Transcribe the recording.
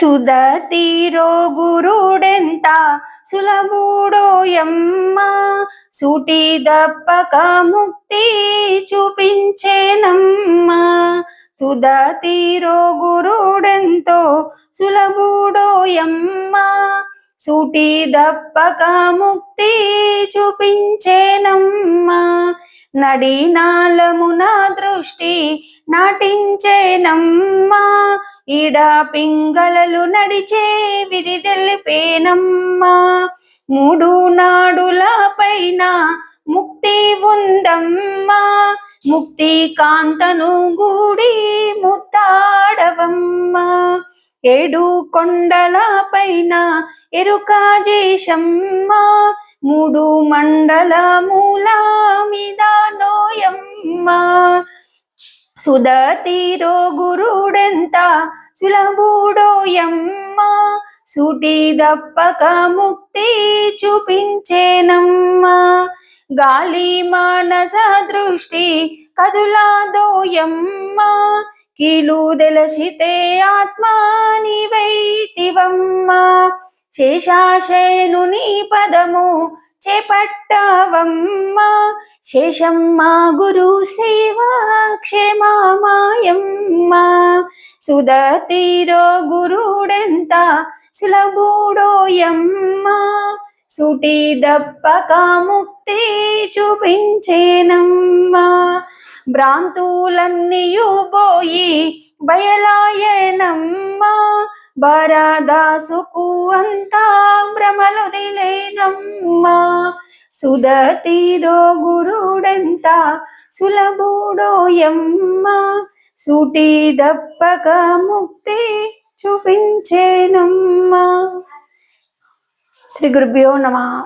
సుదతీరో గురుడెంత సులభుడోయమ్మ సూటి దప్పక ముక్తి చూపించేనమ్మ. సుదతీరో గురుడెంతో సులభుడోయమ్మ సూటి దప్పక ముక్తి చూపించేనమ్మ. నడినాలమున దృష్టి నాటించేనమ్మా. ఈడ పింగళలు నడిచే విధి తెలిపేనమ్మా. మూడు నాడుల పైన ముక్తి ఉందమ్మా. ముక్తి కాంతను గూడి ముత్తాడవమ్మా ఏడు కొండల పైన ఎరుక మూడు మండల మూల మీద నోయమ్మ. సుదతీరో గురుడెంత సులభుడోయమ్మ సుటి దప్పక ముక్తి చూపించేనమ్మ. గాలి మానస దృష్టి కదులాదోయమ్మ కీలు దెలసితే ఆత్మ నీవైతివమ్మ. శేషాశయనుని పదము చేపట్టవమ్మా. శేషమ్మా గురు సేవా క్షేమామాయమ్మ సుదతీరో గురుడెంత సులభుడోయమ్మ. సుటి దప్పక ముక్తి చూపించేనమ్మా. భ్రాంతులన్నీయు పోయి బయలాయనమ్మా. బరదాసుకు అంతా భ్రమలు దిలేనమ్మా. సుధతీరో గురుడెంత సులభుడోయమ్మ సూటి దప్పక ముక్తి చూపించేనమ్మా. శ్రీ గురుభ్యో నమ.